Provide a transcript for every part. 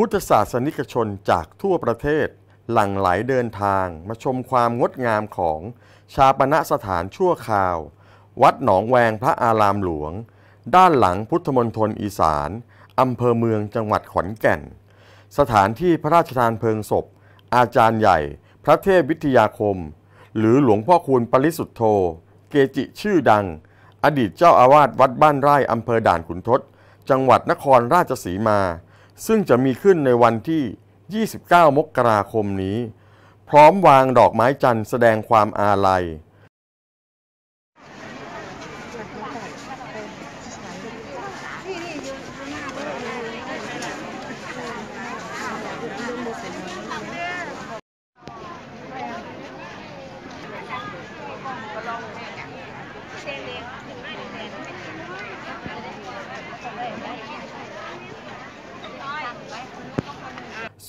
พุทธศาสนิกชนจากทั่วประเทศ หลั่งไหลเดินทางมาชมความงดงามของชาปณสถานชั่วคราว วัดหนองแวงพระอารามหลวง ด้านหลังพุทธมณฑลอีสานอำเภอเมืองจังหวัดขอนแก่น สถานที่พระราชทานเพลิงศพ อาจารย์ใหญ่ พระเทพวิทยาคม หรือหลวงพ่อคูณปริสุทธโธ เกจิชื่อดัง อดีตเจ้าอาวาสวัดบ้านไร่อำเภอด่านขุนทด จังหวัดนครราชสีมา ซึ่งจะมีขึ้นในวันที่ 29 มกราคมนี้ พร้อมวางดอกไม้จันทร์แสดงความอาลัย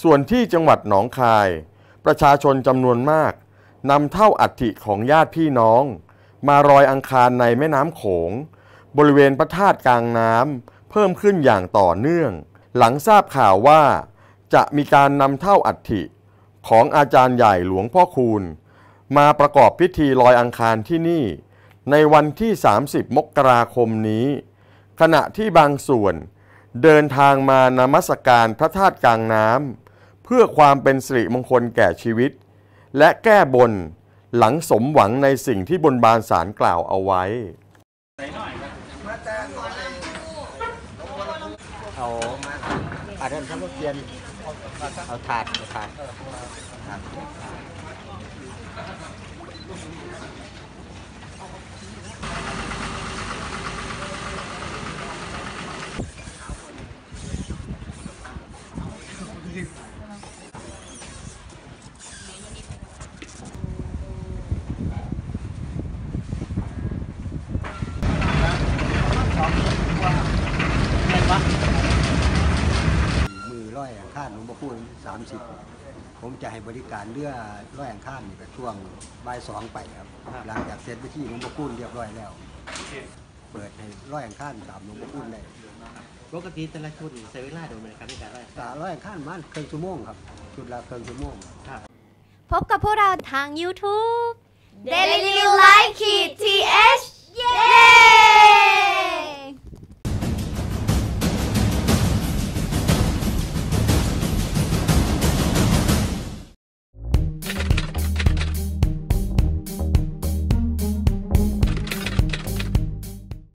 ส่วนที่จังหวัดหนองคาย ประชาชนจำนวนมากนำเท่าอัฐิของญาติพี่น้อง มารอยอังคารในแม่น้ำโขง บริเวณพระธาตุกลางน้ำเพิ่มขึ้นอย่างต่อเนื่อง หลังทราบข่าวว่า จะมีการนำเท่าอัฐิของอาจารย์ใหญ่หลวงพ่อคูณ มาประกอบพิธีลอยอังคารที่นี่ ในวันที่ 30 มกราคมนี้ ขณะที่บางส่วน เดินทางมานมัสการพระธาตุกลางน้ำ เพื่อความเป็นสิริมงคลแก่ชีวิต และแก้บนหลังสมหวังในสิ่งที่บนบานสารกล่าวเอาไว้ เอาอาเดนทำรถเกียนเอาถาดเอาถาดถาด มือ ร้อยอังคารหลวงพ่อคูณสามสิบผมจะให้บริการเรือร้อยอังคารนี่ก็ช่วงบ่ายสองไปครับ หลังจากเสร็จพิธีหลวงพ่อคูณเรียบร้อยแล้ว เปิดให้ร้อยอังคารตามหลวงพ่อคูณได้ปกติแต่ละชุดใช้เวลาโดนไหมครับในการไล่ก็ร้อยอังคารมันครึ่งชั่วโมงครับชุดละครึ่งชั่วโมงพบกับพวกเราทาง YouTube Daily Life Kid TH